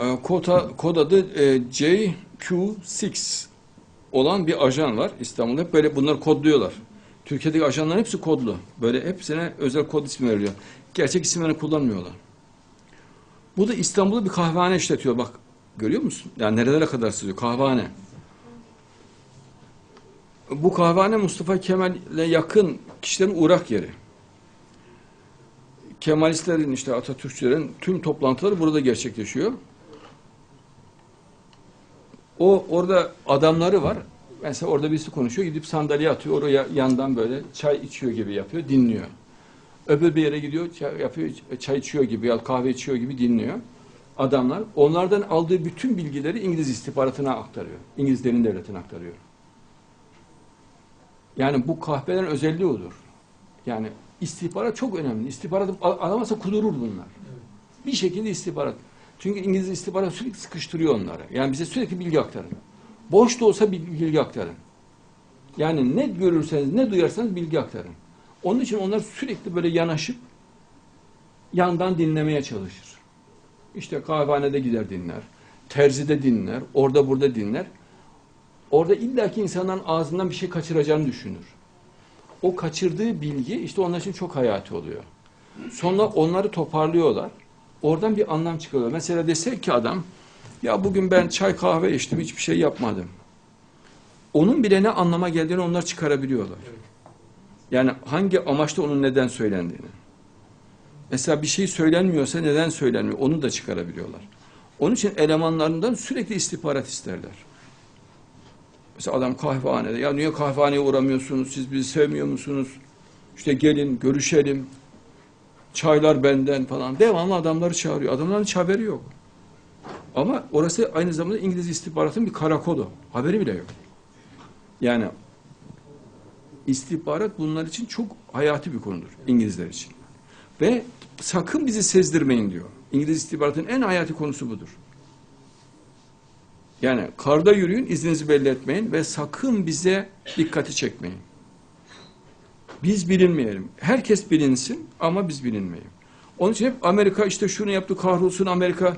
e, kod, kod adı e, JQ6 olan bir ajan var İstanbul'da. Hep böyle bunları kodluyorlar. Türkiye'deki ajanların hepsi kodlu. Böyle hepsine özel kod ismi veriliyor. Gerçek isimlerini kullanmıyorlar. Bu da İstanbul'da bir kahvehane işletiyor. Bak görüyor musun? Yani nerelere kadar sızıyor? Kahvehane. Bu kahvehane Mustafa Kemal'le yakın kişilerin uğrak yeri. Kemalistlerin işte Atatürkçülerin tüm toplantıları burada gerçekleşiyor. O orada adamları var. Mesela orada birisi konuşuyor, gidip sandalye atıyor, oraya yandan böyle çay içiyor gibi yapıyor, dinliyor. Öbür bir yere gidiyor, çay, yapıyor, çay içiyor gibi ya kahve içiyor gibi dinliyor. Adamlar onlardan aldığı bütün bilgileri İngiliz istihbaratına aktarıyor. İngiliz derin devletine aktarıyor. Yani bu kahvelerin özelliği odur. Yani istihbarat çok önemli. İstihbarat alamazsa kudurur bunlar. Bir şekilde istihbarat. Çünkü İngiliz istihbarat sürekli sıkıştırıyor onları. Yani bize sürekli bilgi aktarın. Boş da olsa bilgi aktarın. Yani ne görürseniz, ne duyarsanız bilgi aktarın. Onun için onlar sürekli böyle yanaşıp yandan dinlemeye çalışır. İşte kahvehanede gider dinler, terzide dinler, orada burada dinler. Orada illaki insanların ağzından bir şey kaçıracağını düşünür. O kaçırdığı bilgi işte onlar için çok hayati oluyor. Sonra onları toparlıyorlar. Oradan bir anlam çıkıyor. Mesela dese ki adam ya bugün ben çay kahve içtim hiçbir şey yapmadım. Onun bile ne anlama geldiğini onlar çıkarabiliyorlar. Yani hangi amaçla onun neden söylendiğini. Mesela bir şey söylenmiyorsa neden söylenmiyor onu da çıkarabiliyorlar. Onun için elemanlarından sürekli istihbarat isterler. Mesela adam kahvehanede ya niye kahvehaneye uğramıyorsunuz siz bizi sevmiyor musunuz? İşte gelin görüşelim. Çaylar benden falan. Devamlı adamları çağırıyor. Adamların hiç haberi yok. Ama orası aynı zamanda İngiliz istihbaratın bir karakolu. Haberi bile yok. Yani istihbarat bunlar için çok hayati bir konudur İngilizler için. Ve sakın bizi sezdirmeyin diyor. İngiliz istihbaratın en hayati konusu budur. Yani karda yürüyün, izninizi belli etmeyin ve sakın bize dikkati çekmeyin. Biz bilinmeyelim. Herkes bilinsin ama biz bilinmeyelim. Onun için hep Amerika işte şunu yaptı, kahrolsun Amerika.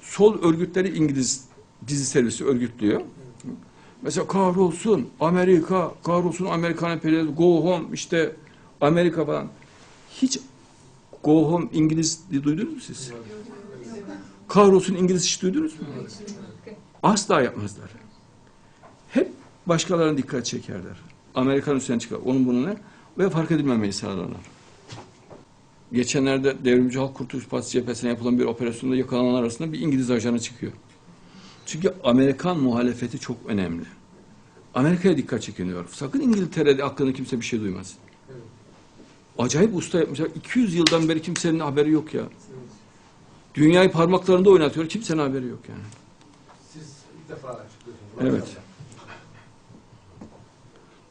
Sol örgütleri İngiliz dizi servisi örgütlüyor. Mesela kahrolsun Amerika, kahrolsun Amerikan emperyalizmi, go home işte Amerika falan. Hiç go home İngiliz duydunuz mu siz? Kahrolsun İngiliz hiç duydunuz mu? Asla yapmazlar. Hep başkalarına dikkat çekerler. Amerikan üstüne çıkar. Onun bununla ve fark edilmemeyi sağlarlar. Geçenlerde Devrimci Halk Kurtuluş Partisi cephesine yapılan bir operasyonda yakalanan arasında bir İngiliz ajanı çıkıyor. Çünkü Amerikan muhalefeti çok önemli. Amerika'ya dikkat çekiniyor. Sakın İngiltere'de hakkında kimse bir şey duymasın. Acayip usta yapmışlar. 200 yıldan beri kimsenin haberi yok ya. Dünyayı parmaklarında oynatıyor. Kimsenin haberi yok yani. Siz ilk defa açıklıyorsunuz. Evet.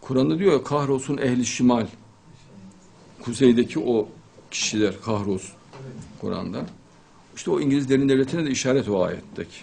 Kur'an'da diyor ya kahrolsun ehli şimal. Kuzeydeki o kişiler kahrolsun Kur'an'da. İşte o İngiliz derin devletine de işaret o ayetteki.